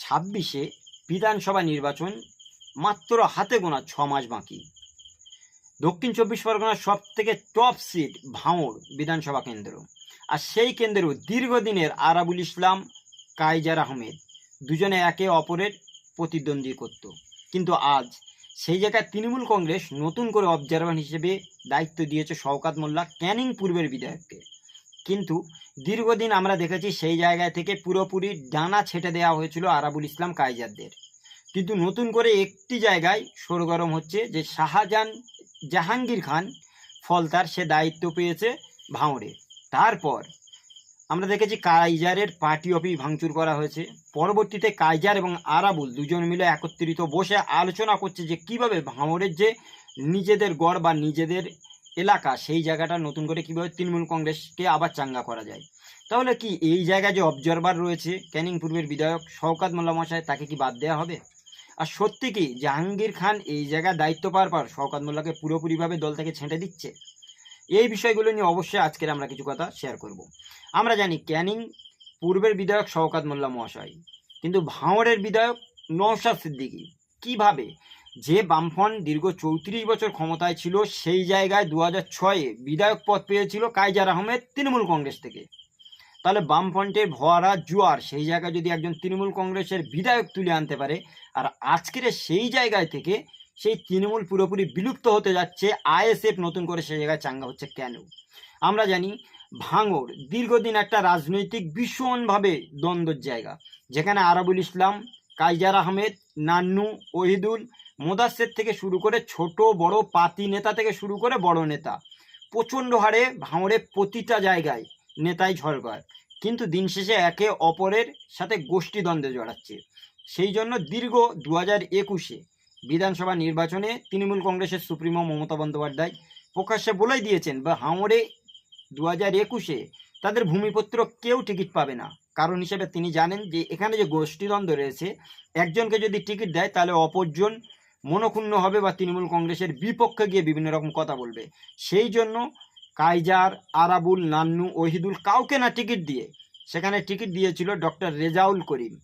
ছাব্বিশে বিধানসভা নির্বাচন মাত্র হাতে গোনা ছ মাস বাকি। দক্ষিণ চব্বিশ পরগনার সব থেকে টপ সিট ভাঙড় বিধানসভা কেন্দ্র। আর সেই কেন্দ্রেও দীর্ঘদিনের আরাবুল ইসলাম কাইজার আহমেদ দুজনে একে অপরের প্রতিদ্বন্দ্বী করত। কিন্তু আজ সেই জায়গায় তৃণমূল কংগ্রেস নতুন করে অবজারভার হিসেবে দায়িত্ব দিয়েছে শওকাত মোল্লা, ক্যানিং পূর্বের বিধায়ককে। কিন্তু দীর্ঘদিন আমরা দেখেছি সেই জায়গা থেকে পুরোপুরি ডানা ছেটে দেওয়া হয়েছিল আরাবুল ইসলাম কাইজারদের কিন্তু নতুন করে একটি জায়গায় সরগরম হচ্ছে যে শাহজাহান জাহাঙ্গীর খান ফলতার সে দায়িত্ব পেয়েছে ভাঙড়ে। তারপর আমরা দেখেছি কাইজারের পার্টি অফিস ভাঙচুর করা হয়েছে। পরবর্তীতে কাইজার এবং আরাবুল দুজন মিলে একত্রিত বসে আলোচনা করছে যে কীভাবে ভাঙড়ের যে নিজেদের গড় বা নিজেদের এলাকা, সেই জায়গাটা নতুন করে কীভাবে তৃণমূল কংগ্রেসকে আবার চাঙ্গা করা যায়? তাহলে কি এই জায়গায় যে অবজারভার রয়েছে ক্যানিং পূর্বের বিধায়ক শওকাত মোল্লা মশাই তাকে কি বাদ দেওয়া হবে? আর সত্যি কি জাহাঙ্গীর খান এই জায়গায় দায়িত্ব পাওয়ার পর শওকাত মোল্লাকে পুরোপুরিভাবে দল থেকে ছেঁটে দিচ্ছে? এই বিষয়গুলো নিয়ে অবশ্যই আজকের আমরা কিছু কথা শেয়ার করব। আমরা জানি ক্যানিং পূর্বের বিধায়ক শওকাত মোল্লা মহাশয়, কিন্তু ভাঁড়ের বিধায়ক নওশাদ সিদ্দিকী, কীভাবে যে বামফ্রন্ট দীর্ঘ চৌত্রিশ বছর ক্ষমতায় ছিল, সেই জায়গায় দু হাজার ছয়ে বিধায়ক পদ পেয়েছিল কাইজার আহমেদ তৃণমূল কংগ্রেস থেকে। তাহলে বামফ্রন্টের ভরা জুয়ার সেই জায়গায় যদি একজন তৃণমূল কংগ্রেসের বিধায়ক তুলে আনতে পারে, আর আজকের সেই জায়গায় থেকে সেই তৃণমূল পুরোপুরি বিলুপ্ত হতে যাচ্ছে, আইএসএফ নতুন করে সেই জায়গায় চাঙ্গা হচ্ছে কেন? আমরা জানি ভাঙড় দীর্ঘদিন একটা রাজনৈতিক ভীষণভাবে দ্বন্দ্বর জায়গা, যেখানে আরাবুল ইসলাম, কাইজার আহমেদ, নান্নু, ওহিদুল মোদাসের থেকে শুরু করে ছোট, বড়, পাতি নেতা থেকে শুরু করে বড় নেতা। প্রচণ্ড হারে, ভাঙড়ে প্রতিটা জায়গায় নেতাই ঝড়গড় কিন্তু দিন শেষে একে অপরের সাথে গোষ্ঠী দ্বন্দ্বে জড়াচ্ছে। সেই জন্য দীর্ঘ দু হাজার একুশে বিধানসভা নির্বাচনে তৃণমূল কংগ্রেসের সুপ্রিমো মমতা বন্দ্যোপাধ্যায় প্রকাশ্যে বলেই দিয়েছেন, বা হাওড়ে দু হাজার একুশে তাদের ভূমিপত্র কেউ টিকিট পাবে না। কারণ হিসেবে তিনি জানেন যে এখানে যে গোষ্ঠীদ্বন্দ্ব রয়েছে, একজনকে যদি টিকিট দেয় তাহলে অপরজন মনক্ষুণ্ণ হবে বা তৃণমূল কংগ্রেসের বিপক্ষে গিয়ে বিভিন্ন রকম কথা বলবে। সেই জন্য কাইজার আরাবুল, নান্নু, ওহিদুল কাউকে না টিকিট দিয়ে, সেখানে টিকিট দিয়েছিল ডক্টর রেজাউল করিম।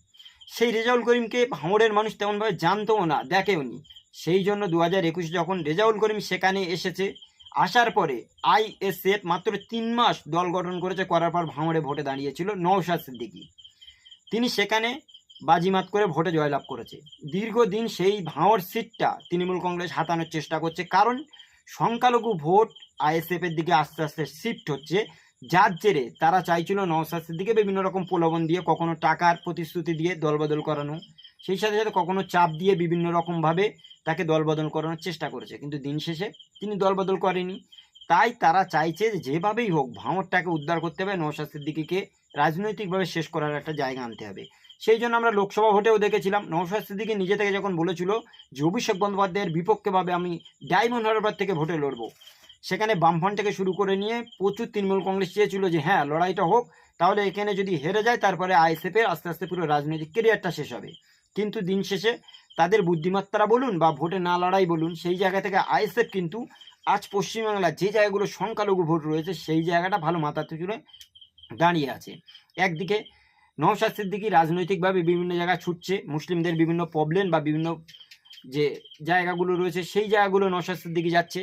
সেই রেজাউল করিমকে ভাঙড়ের মানুষ তেমনভাবে জানতও না, দেখেও নি। সেই জন্য দু হাজার একুশে যখন রেজাউল করিম সেখানে এসেছে, আসার পরে আইএসএফ মাত্র তিন মাস দল গঠন করেছে, করার পর ভাঙড়ে ভোটে দাঁড়িয়েছিল নৌশাদ সিদ্দিকী। তিনি সেখানে বাজিমাত করে ভোটে জয়লাভ করেছে। দীর্ঘদিন সেই ভাঙড় সিটটা তৃণমূল কংগ্রেস হাতানোর চেষ্টা করছে। কারণ সংখ্যালঘু ভোট আইএসএফের দিকে আস্তে আস্তে শিফট হচ্ছে। যার জেরে তারা চাইছিল নওসাদ দিকে বিভিন্ন রকম প্রলোভন দিয়ে, কখনো টাকার প্রতিশ্রুতি দিয়ে দলবদল করানো, সেই সাথে সাথে কখনো চাপ দিয়ে বিভিন্ন রকমভাবে তাকে দলবদল করানোর চেষ্টা করেছে। কিন্তু দিন শেষে তিনি দলবদল করেনি। তাই তারা চাইছে যেভাবেই হোক ভাঙরটাকে উদ্ধার করতে হবে, নওশাদ সিদ্দিকিকে রাজনৈতিকভাবে শেষ করার একটা জায়গা আনতে হবে। সেই জন্য আমরা লোকসভা ভোটেও দেখেছিলাম নওশাদ সিদ্দিকি নিজে থেকে যখন বলেছিল যে অভিষেক বন্দ্যোপাধ্যায়ের বিপক্ষেভাবে আমি ডায়মন্ড হারবার থেকে ভোটে লড়বো, সেখানে বামফ্রন্ট থেকে শুরু করে নিয়ে প্রচুর তৃণমূল কংগ্রেস চেয়েছিল যে হ্যাঁ লড়াইটা হোক, তাহলে এখানে যদি হেরে যায় তারপরে আইএসএফের আস্তে আস্তে পুরো রাজনৈতিক কেরিয়ারটা শেষ হবে। কিন্তু দিন শেষে তাদের বুদ্ধিমত্তারা বলুন বা ভোটে না লড়াই বলুন, সেই জায়গা থেকে আইএসএফ কিন্তু আজ পশ্চিমবাংলার যে জায়গাগুলো সংখ্যালঘু ভোট রয়েছে, সেই জায়গাটা ভালো মাথা তুলে দাঁড়িয়ে আছে। একদিকে নওশাদ সিদ্দিকি রাজনৈতিকভাবে বিভিন্ন জায়গায় ছুটছে, মুসলিমদের বিভিন্ন প্রবলেম বা বিভিন্ন যে জায়গাগুলো রয়েছে, সেই জায়গাগুলো নওশাদ দিকে যাচ্ছে।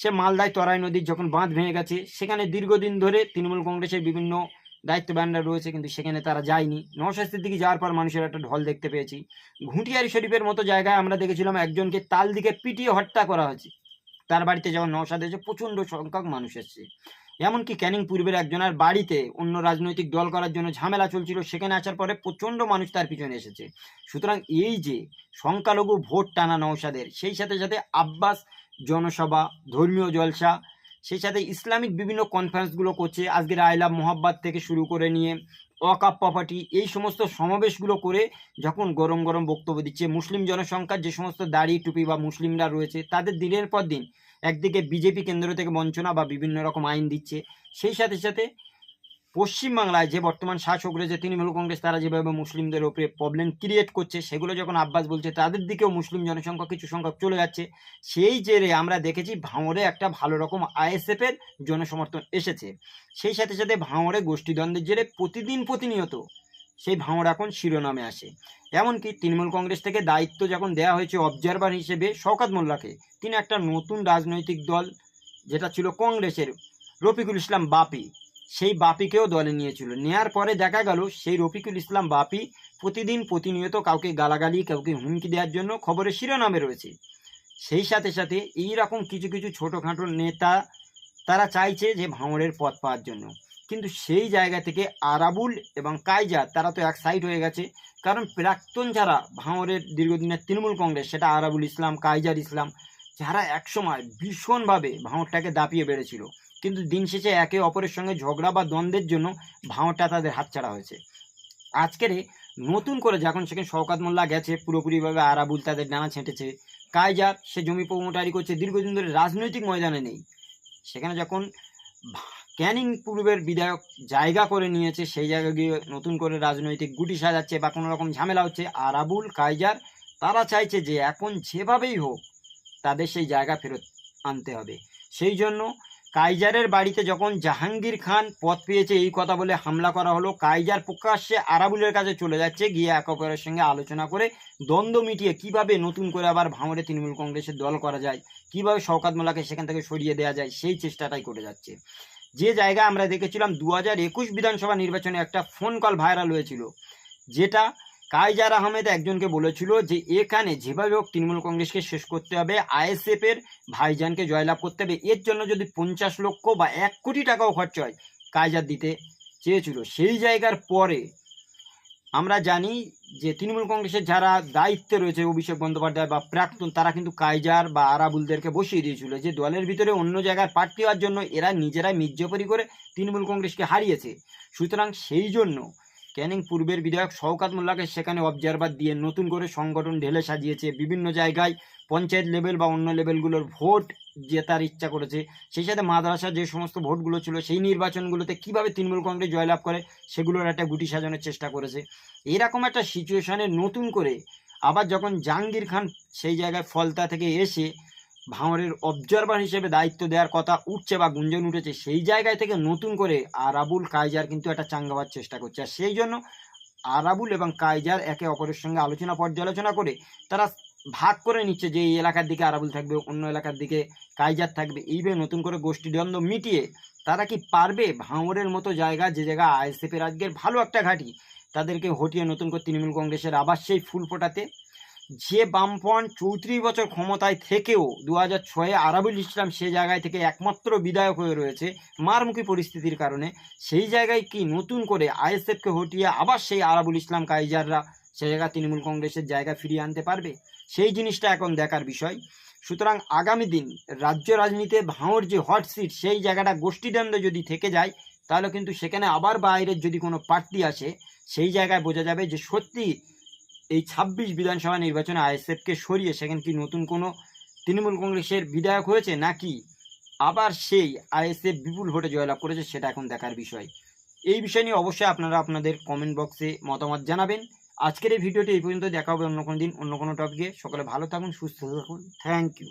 সে মালদায় তরাই নদীর যখন বাঁধ ভেঙে গেছে, সেখানে দীর্ঘদিন ধরে তৃণমূল কংগ্রেসের বিভিন্ন দায়িত্ববানরা রয়েছে, কিন্তু সেখানে তারা যায়নি। নওশাস্তির দিকে যাওয়ার পর মানুষের একটা ঢল দেখতে পেয়েছি। ঘুঁটিয়ারি শরীফের মতো জায়গায় আমরা দেখেছিলাম একজনকে তাল দিকে পিটিয়ে হত্যা করা হয়েছে। তার বাড়িতে যখন নওশাদ এসে প্রচণ্ড সংখ্যক মানুষ এসছে। এমনকি ক্যানিং পূর্বের একজনের বাড়িতে অন্য রাজনৈতিক দল করার জন্য ঝামেলা চলছিল, সেখানে আসার পরে প্রচণ্ড মানুষ তার পিছনে এসেছে। সুতরাং এই যে সংখ্যালঘু ভোট টানা নৌসাদের সেই সাথে সাথে আব্বাস জনসভা, ধর্মীয় জলসা, সেই সাথে ইসলামিক বিভিন্ন কনফারেন্সগুলো করছে, আজকের আইলাভ মোহাব্বাত থেকে শুরু করে নিয়ে ওয়াকাপ প্রপার্টি এই সমস্ত সমাবেশগুলো করে যখন গরম গরম বক্তব্য দিচ্ছে, মুসলিম জনসংখ্যার যে সমস্ত দাড়ি টুপি বা মুসলিমরা রয়েছে, তাদের দিনের পর দিন একদিকে বিজেপি কেন্দ্র থেকে বঞ্চনা বা বিভিন্ন রকম আইন দিচ্ছে, সেই সাথে সাথে পশ্চিমবাংলায় যে বর্তমান শাসক রয়েছে, তৃণমূল কংগ্রেস, তারা যেভাবে মুসলিমদের ওপরে প্রবলেম ক্রিয়েট করছে, সেগুলো যখন আব্বাস বলছে, তাদের দিকেও মুসলিম জনসংখ্যা কিছু সংখ্যক চলে যাচ্ছে। সেই জেরে আমরা দেখেছি ভাঙড়ে একটা ভালো রকম আইএসএফের জনসমর্থন এসেছে। সেই সাথে সাথে ভাঙড়ে গোষ্ঠীদ্বন্দ্বের জেরে প্রতিদিন প্রতিনিয়ত সেই ভাঙড় এখন শিরোনামে আসে। এমনকি তৃণমূল কংগ্রেস থেকে দায়িত্ব যখন দেওয়া হয়েছে অবজারভার হিসেবে শওকাত মোল্লাকে, তিনি একটা নতুন রাজনৈতিক দল যেটা ছিল কংগ্রেসের, রফিকুল ইসলাম বাপি, সেই বাপিকেও দলে নিয়েছিল। নেয়ার পরে দেখা গেল সেই রফিকুল ইসলাম বাপি প্রতিদিন প্রতিনিয়ত কাউকে গালাগালি, কাউকে হুমকি দেওয়ার জন্য খবরের শিরোনামে রয়েছে। সেই সাথে সাথে এই রকম কিছু কিছু ছোটোখাটো নেতা তারা চাইছে যে ভাঙড়ের পথ পাওয়ার জন্য। কিন্তু সেই জায়গা থেকে আরাবুল এবং কাইজার তারা তো এক সাইড হয়ে গেছে। কারণ প্রাক্তন যারা ভাঙড়ের দীর্ঘদিনের তৃণমূল কংগ্রেস, সেটা আরাবুল ইসলাম কাইজার ইসলাম, যারা একসময় ভীষণভাবে ভাঙড়টাকে দাপিয়ে বেড়েছিল। কিন্তু দিন শেষে একে অপরের সঙ্গে ঝগড়া বা দ্বন্দ্বের জন্য ভাঙড়টা তাদের হাতছাড়া হয়েছে। আজকের নতুন করে যখন সেখানে শওকাত মোল্লা গেছে, পুরোপুরিভাবে আরাবুল তাদের ডানা ছেঁটেছে। কাইজার সে জমি প্রমোটারি করছে, দীর্ঘদিন ধরে রাজনৈতিক ময়দানে নেই। সেখানে যখন ক্যানিং পূর্বের বিধায়ক জায়গা করে নিয়েছে, সেই জায়গায় গিয়ে নতুন করে রাজনৈতিক গুটি সাজাচ্ছে বা কোনো রকম ঝামেলা হচ্ছে। আর আবুল কাইজার তারা চাইছে যে এখন যেভাবেই হোক তাদের সেই জায়গা ফেরত আনতে হবে। সেই জন্য কাইজারের বাড়িতে যখন জাহাঙ্গীর খান পথ পেয়েছে এই কথা বলে হামলা করা হলো কাইজার প্রকাশ্যে আরাবুলের কাছে চলে যাচ্ছে, গিয়ে এক অপরের সঙ্গে আলোচনা করে দ্বন্দ্ব মিটিয়ে কীভাবে নতুন করে আবার ভাঙড়ে তৃণমূল কংগ্রেসের দল করা যায়, কীভাবে শওকাত মোল্লাকে সেখান থেকে সরিয়ে দেওয়া যায়, সেই চেষ্টাটাই করে যাচ্ছে। যে জায়গা আমরা দেখেছিলাম দু হাজার একুশ বিধানসভা নির্বাচনে একটা ফোন কল ভাইরাল হয়েছিল, যেটা কাইজার আহমেদ একজনকে বলেছিল যে এখানে যেভাবে হোক তৃণমূল কংগ্রেসকে শেষ করতে হবে আইএসএফের ভাইজানকে জয়লাভ করতে হবে, এর জন্য যদি পঞ্চাশ লক্ষ বা এক কোটি টাকাও খরচ হয় কাইজার দিতে চেয়েছিল। সেই জায়গার পরে আমরা জানি যে তৃণমূল কংগ্রেসের যারা দায়িত্বে রয়েছে অভিষেক বন্দ্যোপাধ্যায় বা প্রাক্তন, তারা কিন্তু কাইজার বা আরাবুলদেরকে বসিয়ে দিয়েছিল যে দলের ভিতরে অন্য জায়গায় প্রার্থী হওয়ার জন্য এরা নিজেরাই মির্জাপরি করে তৃণমূল কংগ্রেসকে হারিয়েছে। সুতরাং সেই জন্য ক্যানিং পূর্বের বিধায়ক শওকাত মোল্লাকে সেখানে অবজারভার দিয়ে নতুন করে সংগঠন ঢেলে সাজিয়েছে। বিভিন্ন জায়গায় পঞ্চায়েত লেভেল বা অন্য লেভেলগুলোর ভোট জেতার ইচ্ছা করেছে। সেই সাথে মাদ্রাসা যে সমস্ত ভোটগুলো ছিল, সেই নির্বাচনগুলোতে কীভাবে তৃণমূল কংগ্রেস জয়লাভ করে, সেগুলোর একটা গুটি সাজানোর চেষ্টা করেছে। এরকম একটা সিচুয়েশানে নতুন করে আবার যখন জাহাঙ্গীর খান সেই জায়গায় ফলতা থেকে এসে ভাঙড়ের অবজারভার হিসেবে দায়িত্ব দেওয়ার কথা উঠছে বা গুঞ্জন উঠেছে, সেই জায়গায় থেকে নতুন করে আরাবুল কাইজার কিন্তু একটা চাঙ্গাবার চেষ্টা করছে। আর সেই জন্য আরাবুল এবং কাইজার একে অপরের সঙ্গে আলোচনা পর্যালোচনা করে তারা ভাগ করে নিচ্ছে যে এই এলাকার দিকে আরাবুল থাকবে, অন্য এলাকার দিকে কাইজার থাকবে। এইভাবে নতুন করে গোষ্ঠীদ্বন্দ্ব মিটিয়ে তারা কি পারবে ভাঙড়ের মতো জায়গা, যে জায়গা আইএসএফের আজকের ভালো একটা ঘাঁটি, তাদেরকে হটিয়ে নতুন করে তৃণমূল কংগ্রেসের আবার সেই ফুল ফোটাতে যে বামফ্রন্ট চৌত্রিশ বছর ক্ষমতায় থেকেও দু হাজার ছয়ে আরাবুল ইসলাম সে জায়গায় থেকে একমাত্র বিধায়ক হয়ে রয়েছে মারমুখী পরিস্থিতির কারণে, সেই জায়গায় কি নতুন করে আইএসএফকে হটিয়ে আবার সেই আরাবুল ইসলাম কাইজাররা সে জায়গা তৃণমূল কংগ্রেসের জায়গা ফিরিয়ে আনতে পারবে? সেই জিনিসটা এখন দেখার বিষয়। সুতরাং আগামী দিন রাজ্য রাজনীতিতে ভাঁড় যে হট সিট, সেই জায়গাটা গোষ্ঠীদ্বন্দ্ব যদি থেকে যায়, তাহলে কিন্তু সেখানে আবার বাইরের যদি কোনো প্রার্থী আসে, সেই জায়গায় বোঝা যাবে যে সত্যি এই ছাব্বিশ বিধানসভা নির্বাচনে আইএসএফকে সরিয়ে সেখানে কি নতুন কোনো তৃণমূল কংগ্রেসের বিধায়ক হয়েছে নাকি আবার সেই আইএসএফ বিপুল ভোটে জয়লাভ করেছে সেটা এখন দেখার বিষয়। এই বিষয় নিয়ে অবশ্যই আপনারা আপনাদের কমেন্ট বক্সে মতামত জানাবেন। আজকের এই ভিডিওটি এই পর্যন্ত দেখা হবে অন্য কোনো দিন অন্য কোনো টপিকে সকলে ভালো থাকুন, সুস্থ থাকুন। Thank you